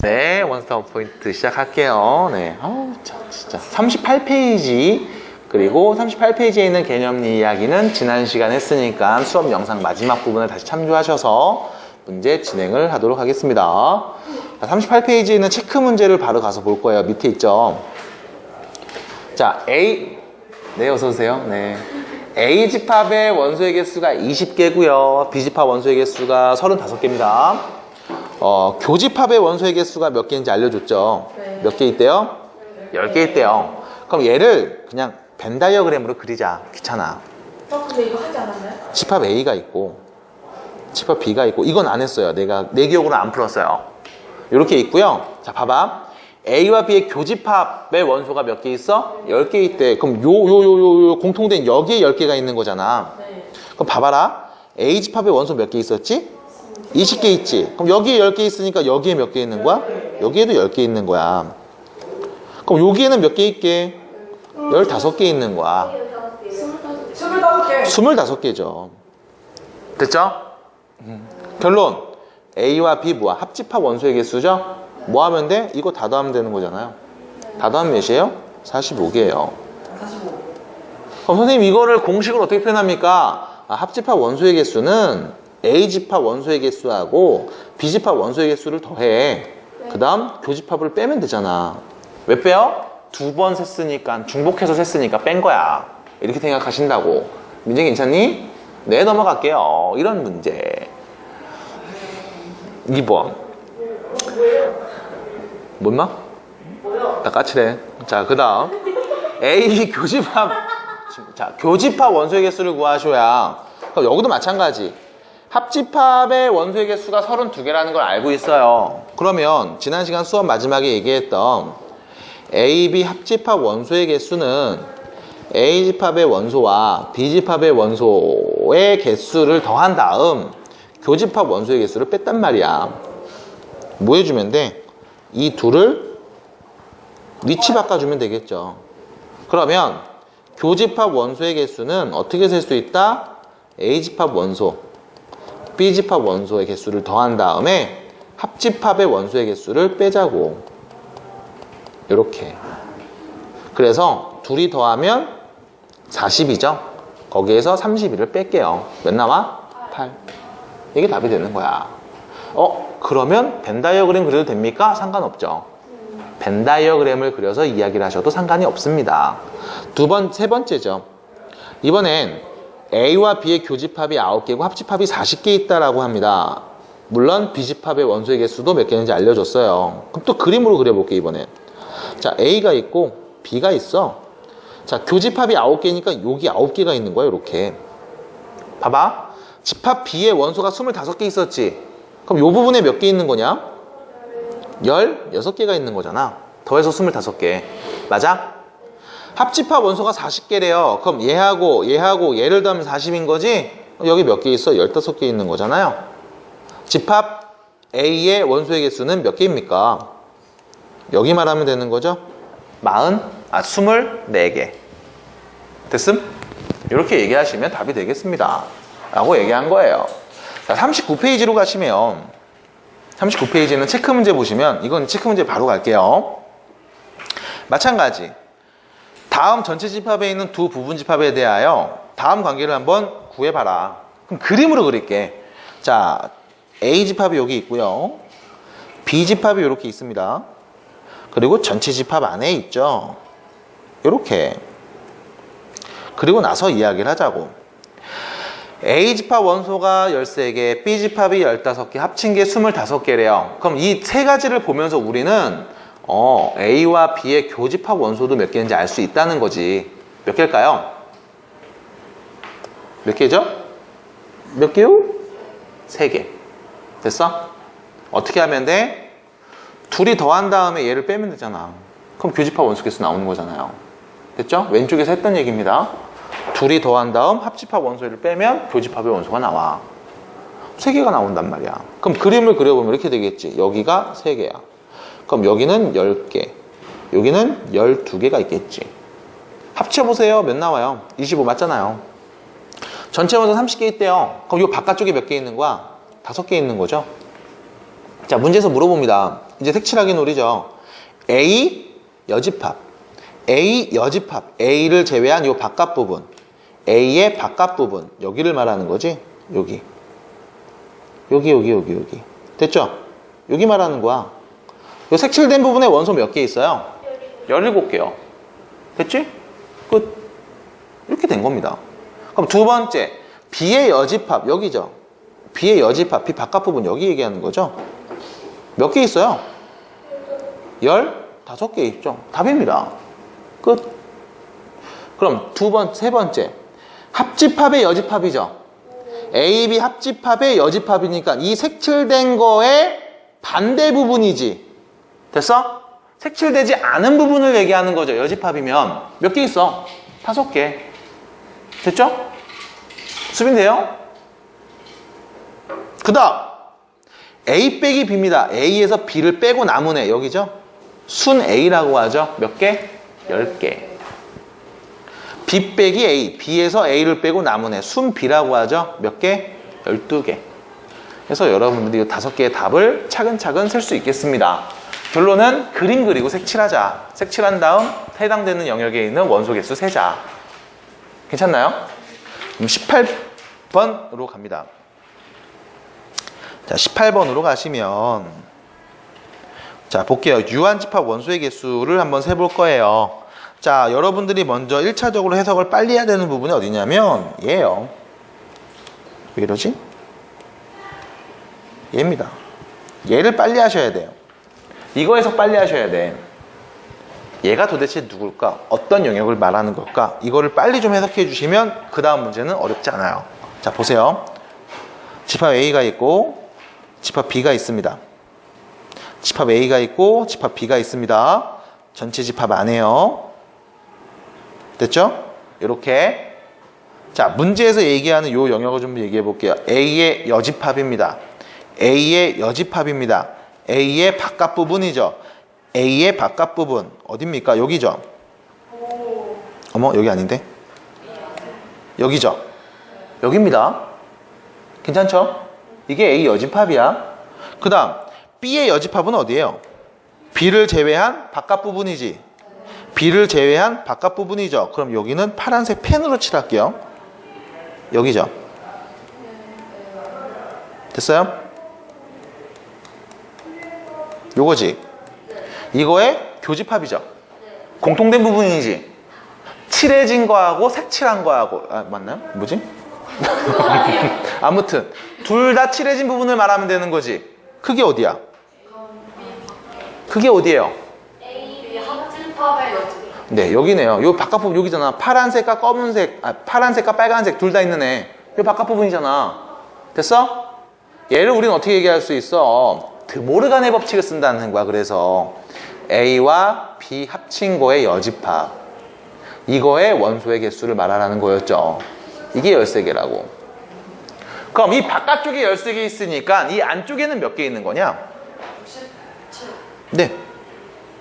네, 원스톱 포인트 시작할게요. 네. 아우, 자, 진짜. 38페이지. 그리고 38페이지에 있는 개념 이야기는 지난 시간 했으니까 수업 영상 마지막 부분을 다시 참조하셔서 문제 진행을 하도록 하겠습니다. 38페이지에 있는 체크 문제를 바로 가서 볼 거예요. 밑에 있죠. 자, A. 네, 어서오세요. 네. A 집합의 원소의 개수가 20개고요. B 집합 원소의 개수가 35개입니다. 어, 교집합의 원소의 개수가 몇 개인지 알려줬죠? 네. 몇개 있대요? 10개 있대요. 그럼 얘를 그냥 벤 다이어그램으로 그리자. 귀찮아. 어, 근데 이거 하지 않았나요? 집합 A가 있고, 집합 B가 있고, 이건 안 했어요. 내가, 내 기억으로 안 풀었어요. 이렇게 있고요. 자, 봐봐. A와 B의 교집합의 원소가 몇 개 있어? 10개 있대. 그럼 요, 요, 요, 요, 요 공통된 여기에 10개가 있는 거잖아. 네. 그럼 봐봐라. A 집합의 원소 몇 개 있었지? 20개 있지. 그럼 여기에 10개 있으니까 여기에 몇 개 있는 거야? 여기에도 10개 있는 거야. 그럼 여기에는 몇 개 있게? 15개 있는 거야. 스물다섯 개. 25개죠. 됐죠? 음. 결론. A와 B 뭐야? 합집합 원소의 개수죠? 뭐 하면 돼? 이거 다 더하면 되는 거잖아요. 다 더하면 몇이에요? 45개예요. 45. 그럼 선생님 이거를 공식으로 어떻게 표현합니까? 아, 합집합 원소의 개수는 A집합 원소의 개수하고 B집합 원소의 개수를 더해. 그 다음 교집합을 빼면 되잖아. 왜 빼요? 두 번 셌으니까 중복해서 셌으니까 뺀 거야. 이렇게 생각하신다고. 민재 괜찮니? 네 넘어갈게요. 이런 문제. 2번. 뭔 마? 나 까칠해. 자, 그 다음. A 교집합. 자, 교집합 원소의 개수를 구하셔야. 그럼 여기도 마찬가지. 합집합의 원소의 개수가 32개라는 걸 알고 있어요. 그러면 지난 시간 수업 마지막에 얘기했던 A, B 합집합 원소의 개수는 A 집합의 원소와 B 집합의 원소의 개수를 더한 다음 교집합 원소의 개수를 뺐단 말이야. 뭐 해주면 돼? 이 둘을 위치 바꿔주면 되겠죠. 그러면 교집합 원소의 개수는 어떻게 셀 수 있다? A집합 원소, B집합 원소의 개수를 더한 다음에 합집합의 원소의 개수를 빼자고. 이렇게. 그래서 둘이 더하면 40이죠. 거기에서 31을 뺄게요. 몇 나와? 8. 이게 답이 되는 거야. 어, 그러면 벤 다이어그램 그려도 됩니까? 상관없죠. 벤 다이어그램을 그려서 이야기를 하셔도 상관이 없습니다. 두 번, 세 번째죠. 이번엔 A와 B의 교집합이 9개고 합집합이 40개 있다라고 합니다. 물론 B집합의 원소의 개수도 몇 개인지 알려줬어요. 그럼 또 그림으로 그려볼게 이번엔. 자, A가 있고 B가 있어. 자, 교집합이 9개니까 여기 9개가 있는 거야, 이렇게. 봐봐. 집합 B의 원소가 25개 있었지. 그럼 요 부분에 몇 개 있는 거냐? 16개가 있는 거잖아. 더해서 25개. 맞아? 합집합 원소가 40개래요. 그럼 얘하고 얘하고 얘를 더하면 40인 거지? 여기 몇 개 있어? 15개 있는 거잖아요. 집합 A의 원소의 개수는 몇 개입니까? 여기 말하면 되는 거죠? 40, 아, 24개. 됐음? 이렇게 얘기하시면 답이 되겠습니다. 라고 얘기한 거예요. 자, 39페이지로 가시면 39페이지는 체크 문제 보시면 이건 체크 문제 바로 갈게요. 마찬가지. 다음 전체 집합에 있는 두 부분 집합에 대하여 다음 관계를 한번 구해봐라. 그럼 그림으로 그릴게. 자, A 집합이 여기 있고요. B 집합이 이렇게 있습니다. 그리고 전체 집합 안에 있죠. 이렇게. 그리고 나서 이야기를 하자고. A 집합 원소가 13개, B 집합이 15개, 합친 게 25개래요. 그럼 이 세 가지를 보면서 우리는 어, A와 B의 교집합 원소도 몇 개인지 알 수 있다는 거지. 몇 개일까요? 몇 개죠? 몇 개요? 세 개. 됐어? 어떻게 하면 돼? 둘이 더한 다음에 얘를 빼면 되잖아. 그럼 교집합 원소 개수 나오는 거잖아요. 됐죠? 왼쪽에서 했던 얘기입니다. 둘이 더한 다음 합집합 원소를 빼면 교집합의 원소가 나와. 세 개가 나온단 말이야. 그럼 그림을 그려보면 이렇게 되겠지. 여기가 세 개야. 그럼 여기는 10개. 여기는 12개가 있겠지. 합쳐보세요. 몇 나와요? 25 맞잖아요. 전체 원소 30개 있대요. 그럼 이 바깥쪽에 몇 개 있는 거야? 5개 있는 거죠. 자, 문제에서 물어봅니다. 이제 색칠하기 놀이죠. A 여집합. A 여집합. A를 제외한 요 바깥 부분. A의 바깥 부분. 여기를 말하는 거지. 여기. 여기, 여기, 여기, 여기. 됐죠? 여기 말하는 거야. 요 색칠된 부분에 원소 몇 개 있어요? 17개요. 됐지? 끝. 이렇게 된 겁니다. 그럼 두 번째. B의 여집합. 여기죠? B의 여집합. B 바깥 부분 여기 얘기하는 거죠? 몇 개 있어요? 15개 있죠? 답입니다. 끝. 그럼 두 번, 세 번째. 합집합의 여집합이죠? A, B 합집합의 여집합이니까 이 색칠된 거의 반대 부분이지. 됐어? 색칠되지 않은 부분을 얘기하는 거죠. 여집합이면. 몇 개 있어? 다섯 개. 됐죠? 수빈돼요? 그 다음. A 빼기 B입니다. A에서 B를 빼고 남은 애. 여기죠? 순 A라고 하죠. 몇 개? 10개. B 빼기 A. B에서 A를 빼고 남은 애. 순 B라고 하죠. 몇 개? 12개. 그래서 여러분들이 이 다섯 개의 답을 차근차근 셀수 있겠습니다. 결론은 그림 그리고 색칠하자. 색칠한 다음 해당되는 영역에 있는 원소 개수 세자. 괜찮나요? 그럼 18번으로 갑니다. 자, 18번으로 가시면 자, 볼게요. 유한집합 원소의 개수를 한번 세볼 거예요. 자, 여러분들이 먼저 1차적으로 해석을 빨리 해야 되는 부분이 어디냐면 얘예요. 왜 이러지? 얘입니다. 얘를 빨리 하셔야 돼요. 이거 해석 빨리 하셔야 돼. 얘가 도대체 누굴까? 어떤 영역을 말하는 걸까? 이거를 빨리 좀 해석해 주시면 그 다음 문제는 어렵지 않아요. 자, 보세요. 집합 A가 있고 집합 B가 있습니다. 집합 A가 있고 집합 B가 있습니다. 전체 집합 안에요. 됐죠? 이렇게 자 문제에서 얘기하는 요 영역을 좀 얘기해 볼게요. A의 여집합입니다. A의 여집합입니다. A의 바깥 부분이죠. A의 바깥 부분 어딥니까? 여기죠. 어머 여기 아닌데? 여기죠. 여기입니다. 괜찮죠? 이게 A 여집합이야. 그 다음 B의 여집합은 어디예요? B를 제외한 바깥 부분이지. B를 제외한 바깥 부분이죠. 그럼 여기는 파란색 펜으로 칠할게요. 여기죠. 됐어요? 요거지. 이거의 교집합이죠. 공통된 부분이지. 칠해진 거하고 색칠한 거하고 아, 맞나요? 뭐지? 아무튼 둘 다 칠해진 부분을 말하면 되는 거지. 그게 어디야? 그게 어디예요? 네, 여기네요. 요 바깥 부분 여기잖아. 파란색과 검은색, 아, 파란색과 빨간색 둘 다 있는 애. 요 바깥 부분이잖아. 됐어? 얘를 우리는 어떻게 얘기할 수 있어? 드모르간의 법칙을 쓴다는 거야. 그래서 A와 B 합친 거의 여집합. 이거의 원소의 개수를 말하라는 거였죠. 이게 13개라고. 그럼 이 바깥쪽에 13개 있으니까 이 안쪽에는 몇 개 있는 거냐? 17. 네.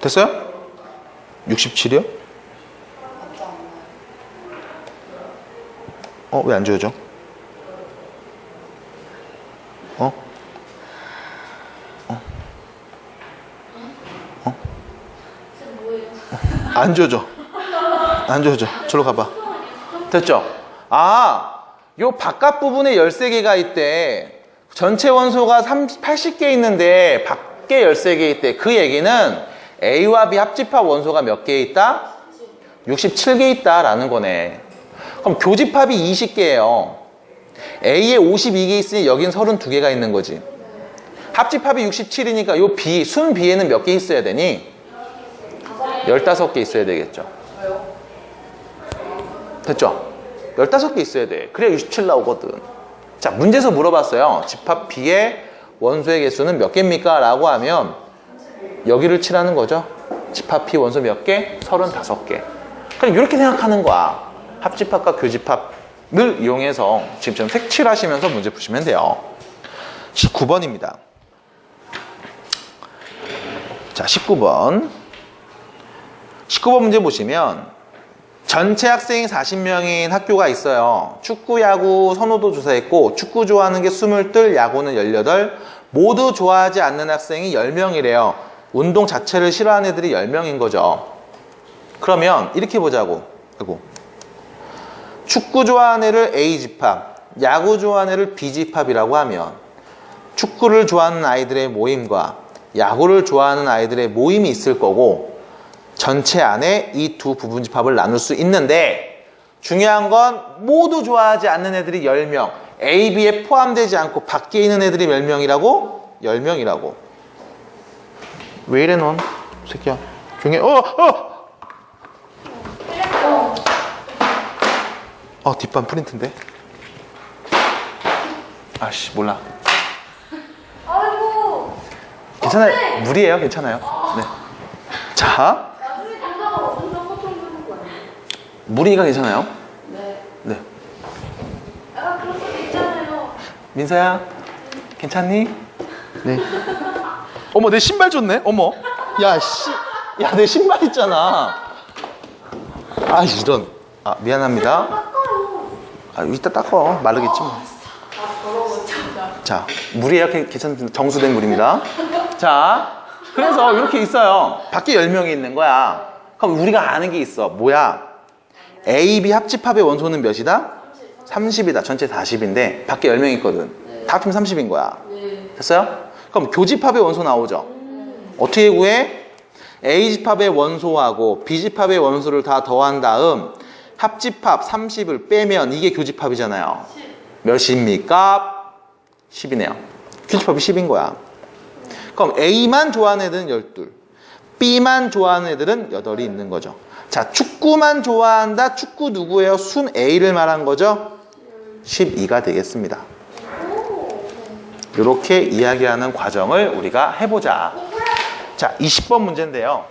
됐어요? 67이요? 맞지 않나요? 어, 왜 안 지워져? 어? 지금 뭐예요? 안 지워져. 안 지워져. 저로 가봐. 됐죠? 아, 요 바깥 부분에 13개가 있대. 전체 원소가 30, 80개 있는데 밖에 13개 있대. 그 얘기는 A와 B 합집합 원소가 몇 개 있다? 67개 있다라는 거네. 그럼 교집합이 20개예요. A에 52개 있으니 여긴 32개가 있는 거지. 합집합이 67이니까 요 B, 순 B에는 몇 개 있어야 되니? 15개 있어야 되겠죠. 됐죠? 15개 있어야 돼. 그래야 67 나오거든. 자, 문제에서 물어봤어요. 집합 B의 원소의 개수는 몇 개입니까? 라고 하면 여기를 칠하는 거죠. 집합 B 원소 몇 개? 35개. 그럼 이렇게 생각하는 거야. 합집합과 교집합을 이용해서 지금처럼 색칠하시면서 문제 푸시면 돼요. 19번입니다. 자, 19번. 19번 문제 보시면 전체 학생이 40명인 학교가 있어요. 축구, 야구 선호도 조사했고 축구 좋아하는 게 22, 야구는 18. 모두 좋아하지 않는 학생이 10명이래요. 운동 자체를 싫어하는 애들이 10명인 거죠. 그러면 이렇게 보자고. 아이고. 축구 좋아하는 애를 A 집합, 야구 좋아하는 애를 B 집합이라고 하면 축구를 좋아하는 아이들의 모임과 야구를 좋아하는 아이들의 모임이 있을 거고 전체 안에 이 두 부분 집합을 나눌 수 있는데 중요한 건 모두 좋아하지 않는 애들이 10명 A, B에 포함되지 않고 밖에 있는 애들이 몇 명이라고? 10명이라고 왜 이래 넌? 새끼야 해. 어! 어! 어 뒷반 프린트인데 아씨 몰라 아이고. 괜찮아요 물이에요 괜찮아요 네. 자 나중에 동사가 엄청 것처럼 되는 거 아니에요? 물이가 괜찮아요 네. 네 약간 그런 것도 있잖아요. 민서야 괜찮니? 네 어머 내 신발 줬네 어머 야 씨 야 내 신발 있잖아 아 이런 아 미안합니다 깎아요. 아 이따 닦어 마르겠지 뭐 아, 더러워, 진짜. 자, 물이에요. 괜- 괜찮습니다. 정수된 물입니다. 자, 그래서 이렇게 있어요. 밖에 10명이 있는 거야. 그럼 우리가 아는 게 있어. 뭐야? A, B 합집합의 원소는 몇이다? 30 이다. 전체 40인데 밖에 10명 있거든. 다 합치면 30인 거야. 네. 됐어요? 그럼 교집합의 원소 나오죠? 어떻게 구해? A 집합의 원소하고 B 집합의 원소를 다 더한 다음 합집합 30을 빼면 이게 교집합이잖아요. 몇입니까? 10이네요. 교집합이 10인 거야. 그럼 A만 좋아하는 애들은 12, B만 좋아하는 애들은 8이 있는 거죠. 자, 축구만 좋아한다. 축구 누구예요? 순 A를 말한 거죠? 12가 되겠습니다. 이렇게 이야기하는 과정을 우리가 해보자. 자, 20번 문제인데요.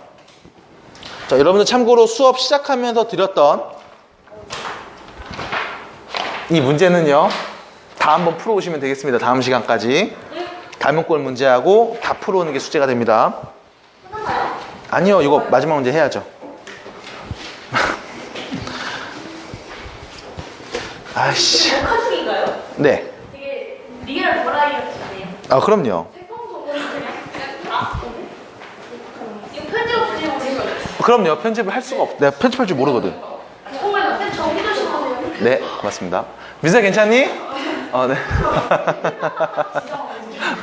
자, 여러분들 참고로 수업 시작하면서 드렸던 이 문제는요. 다 한번 풀어오시면 되겠습니다. 다음 시간까지. 닮은꼴 문제하고 다 풀어오는 게 숙제가 됩니다. 아니요, 이거 마지막 문제 해야죠. 아이씨. 카드인가요? 네. 되게 리얼 버라이 같지 않아요? 아, 그럼요. 태권도 그냥 아, 이거 편집 없이 오신 거예요? 그럼요. 편집을 할 수가 없. 내가 편집할 줄 모르거든. 정말 쌤 정리도 심하네요. 네, 고맙습니다. 민서 괜찮니? 어, 네.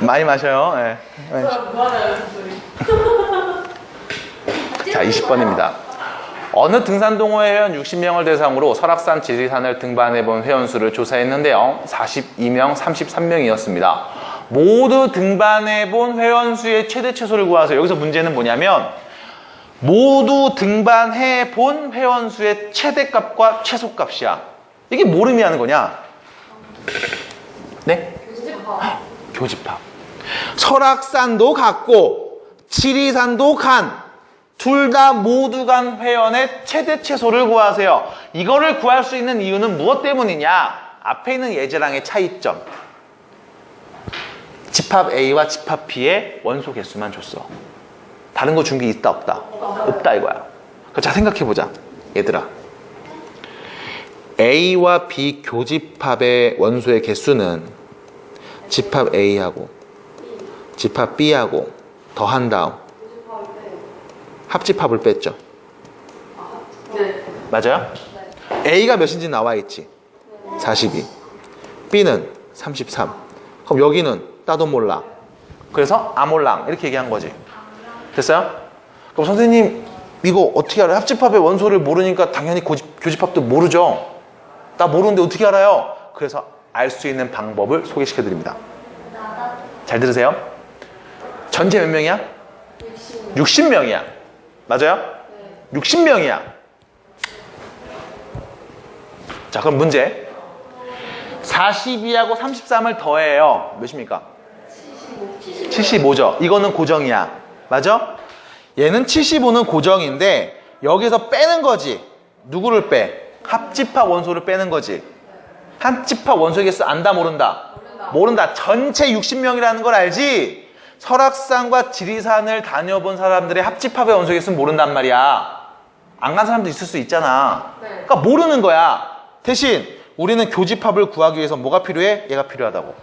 많이 마셔요. 네. 네. 뭐 하나요? 자, 20번입니다. 어느 등산 동호회 회원 60명을 대상으로 설악산 지리산을 등반해 본 회원 수를 조사했는데요. 42명, 33명이었습니다. 모두 등반해 본 회원 수의 최대 최소를 구하세요. 여기서 문제는 뭐냐면 모두 등반해 본 회원 수의 최대값과 최소값이야. 이게 뭘 의미하는 거냐? 네? 교집합. 설악산도 갔고 지리산도 간. 둘 다 모두 간 회원의 최대 최소를 구하세요. 이거를 구할 수 있는 이유는 무엇 때문이냐? 앞에 있는 예제랑의 차이점. 집합 A와 집합 B의 원소 개수만 줬어. 다른 거 준 게 있다 없다? 없다 이거야. 그자 생각해 보자. 얘들아. A와 B 교집합의 원소의 개수는 집합 A하고 집합 B하고 더한 다음 합집합을 뺐죠. 네. 맞아요? A가 몇인지 나와 있지. 42. B는 33. 그럼 여기는 따도 몰라. 그래서 아몰랑 이렇게 얘기한 거지. 됐어요? 그럼 선생님 이거 어떻게 알아요? 합집합의 원소를 모르니까 당연히 고집, 교집합도 모르죠. 나 모르는데 어떻게 알아요? 그래서 알 수 있는 방법을 소개시켜 드립니다. 잘 들으세요. 전체 몇 명이야? 60명이야. 맞아요? 60명이야. 자, 그럼 문제. 42하고 33을 더해요. 몇입니까? 75 죠. 이거는 고정이야. 맞아? 얘는 75는 고정인데 여기서 빼는 거지. 누구를 빼? 합집합 원소를 빼는 거지. 합집합 개수 안다 모른다? 모른다. 전체 60명이라는 걸 알지? 설악산과 지리산을 다녀본 사람들의 합집합의 원소 개수는 모른단 말이야. 안 간 사람도 있을 수 있잖아. 네. 그러니까 모르는 거야. 대신 우리는 교집합을 구하기 위해서 뭐가 필요해? 얘가 필요하다고.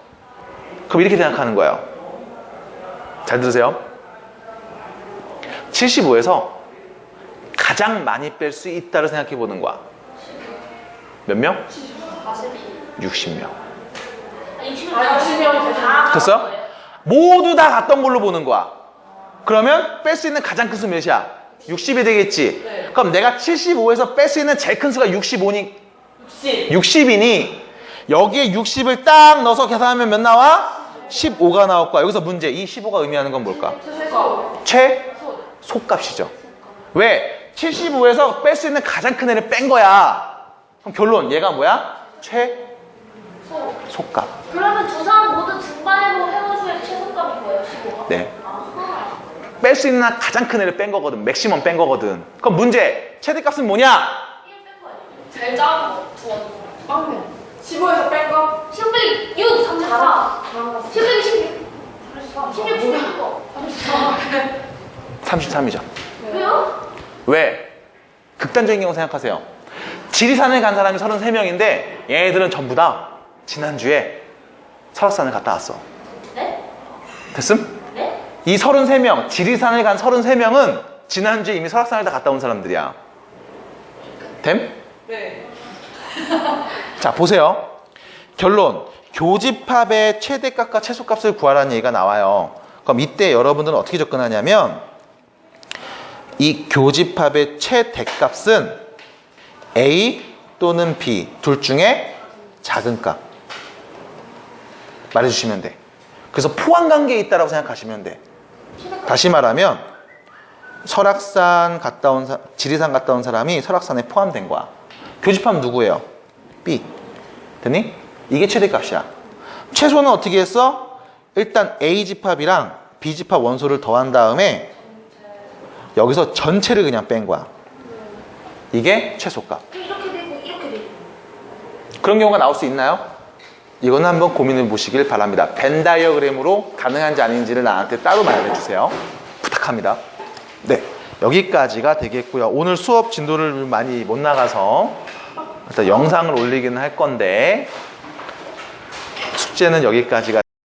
그럼 이렇게 생각하는 거예요. 잘 들으세요. 75에서 가장 많이 뺄 수 있다를 생각해 보는 거야. 몇 명? 60명. 아, 60명 아, 60명 다 됐어? 모두 다 갔던 걸로 보는 거야. 그러면 뺄 수 있는 가장 큰 수 몇이야? 60이 되겠지. 네. 그럼 내가 75에서 뺄 수 있는 제일 큰 수가 65니 60. 60이니 여기에 60을 딱 넣어서 계산하면 몇 나와? 15가 나올 거야. 여기서 문제. 이 15가 의미하는 건 뭘까? 최소. 최 속값이죠. 왜? 75에서 뺄 수 있는 가장 큰 애를 뺀 거야. 그럼 결론 얘가 뭐야? 최 속값. 그러면 두 사람 모두 등반해보 해보수의 최소값이 뭐예요? 15가? 네. 아하. 뺄수 있는 가장 큰 애를 뺀 거거든. 맥시멈 뺀 거거든. 그럼 문제. 최대값은 뭐냐? 1뺀 거예요. 제일 작은 거, 두 원. 빵면. 15에서 뺀 거? 10백 6, 34. 10백 16. 16, 16 거. 33이죠. 왜요? 왜? 극단적인 경우 생각하세요. 지리산을 간 사람이 33명인데 얘네들은 전부 다 지난주에 설악산을 갔다 왔어. 네? 됐음? 네? 이 33명, 지리산을 간 33명은 지난주에 이미 설악산을 다 갔다 온 사람들이야. 됨? 네. 자, 보세요. 결론. 교집합의 최대값과 최소값을 구하라는 얘기가 나와요. 그럼 이때 여러분들은 어떻게 접근하냐면 이 교집합의 최대값은 A 또는 B 둘 중에 작은 값 말해주시면 돼. 그래서 포함 관계에 있다라고 생각하시면 돼. 다시 말하면 설악산 갔다 온 사, 지리산 갔다 온 사람이 설악산에 포함된 거야. 교집합 누구예요? B. 됐니? 이게 최대값이야. 최소는 어떻게 했어? 일단 A 집합이랑 B 집합 원소를 더한 다음에 여기서 전체를 그냥 뺀 거야. 이게 최소값. 이렇게 되고 이렇게 되고. 그런 경우가 나올 수 있나요? 이거는 한번 고민해 보시길 바랍니다. 벤 다이어그램으로 가능한지 아닌지를 나한테 따로 말해 주세요. 부탁합니다. 네. 여기까지가 되겠고요. 오늘 수업 진도를 많이 못 나가서 일단 영상을 올리기는 할 건데 숙제는 여기까지가